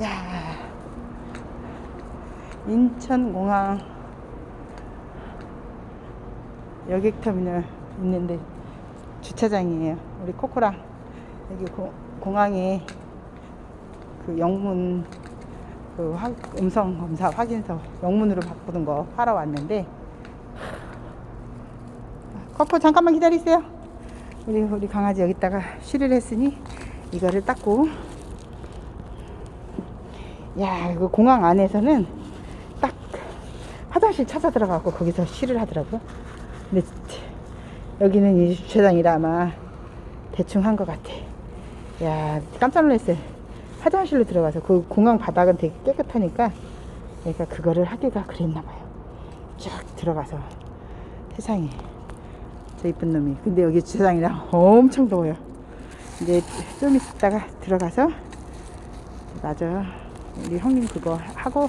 야. 인천공항. 여객터미널 있는데 주차장이에요. 우리 코코랑 여기 고- 공항에 그 영문 그 화- 음성 검사 확인서 영문으로 바꾸는 거 하러 왔는데. 커프 잠깐만 기다리세요. 우리 우리 강아지 여기다가 쉬를 했으니 이거를 닦고 야 이거 공항 안에서는 딱 화장실 찾아 들어가고 거기서 쉬를 하더라고. 근데 여기는 이 주차장이라 아마 대충 한 것 같아. 야 깜짝 놀랐어요. 화장실로 들어가서 그 공항 바닥은 되게 깨끗하니까 얘가 그거를 하기가 그랬나 봐요. 쫙 들어가서 세상에 저 이쁜 놈이. 근데 여기 주차장이라 엄청 더워요. 이제 좀 있다가 들어가서 맞아 우리 형님 그거 하고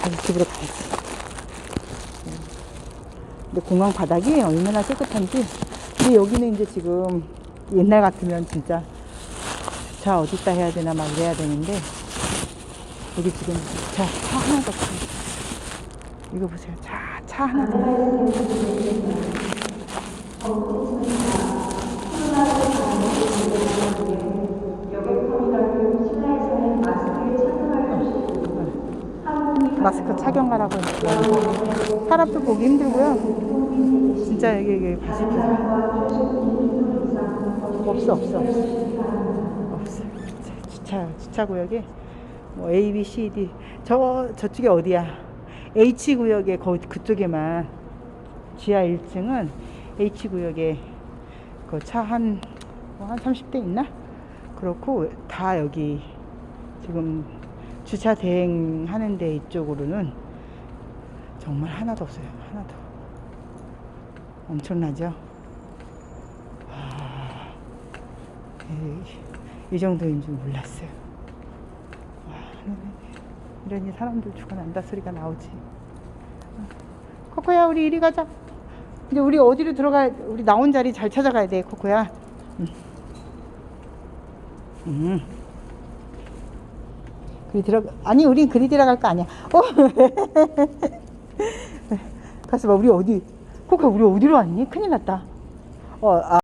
다시 집으로 가야지. 근데 공항 바닥이 얼마나 깨끗한지. 근데 여기는 이제 지금 옛날 같으면 진짜 차 어디다 해야 되나 막 이래야 되는데 여기 지금 차, 차 하나도 없어요. 이거 보세요. 차, 차 하나도 없어 마스크 착용하라고 했어요. 사람도 보기 힘들고요. 진짜 여기, 여기. 없어, 없어, 없어. 없어. 주차, 주차 구역에 뭐 A, B, C, D. 저, 저쪽에 어디야? H 구역에 거 그쪽에만 지하 1층은 H 구역에 그 차 한, 뭐한 30대 있나? 그렇고 다 여기 지금 주차 대행하는 데 이쪽으로는 정말 하나도 없어요. 하나도. 엄청나죠? 와, 이, 이 정도인 줄 몰랐어요. 와, 이러니 사람들 죽어난다 소리가 나오지. 코코야, 우리 이리 가자. 이제 우리 어디로 들어가, 우리 나온 자리 잘 찾아가야 돼, 코코야. 응. 응. 그리 들어 아니 우린 그리 들어갈 거 아니야. 어. 가서 봐 우리 어디 코카 우리 어디로 왔니? 큰일 났다. 어 아.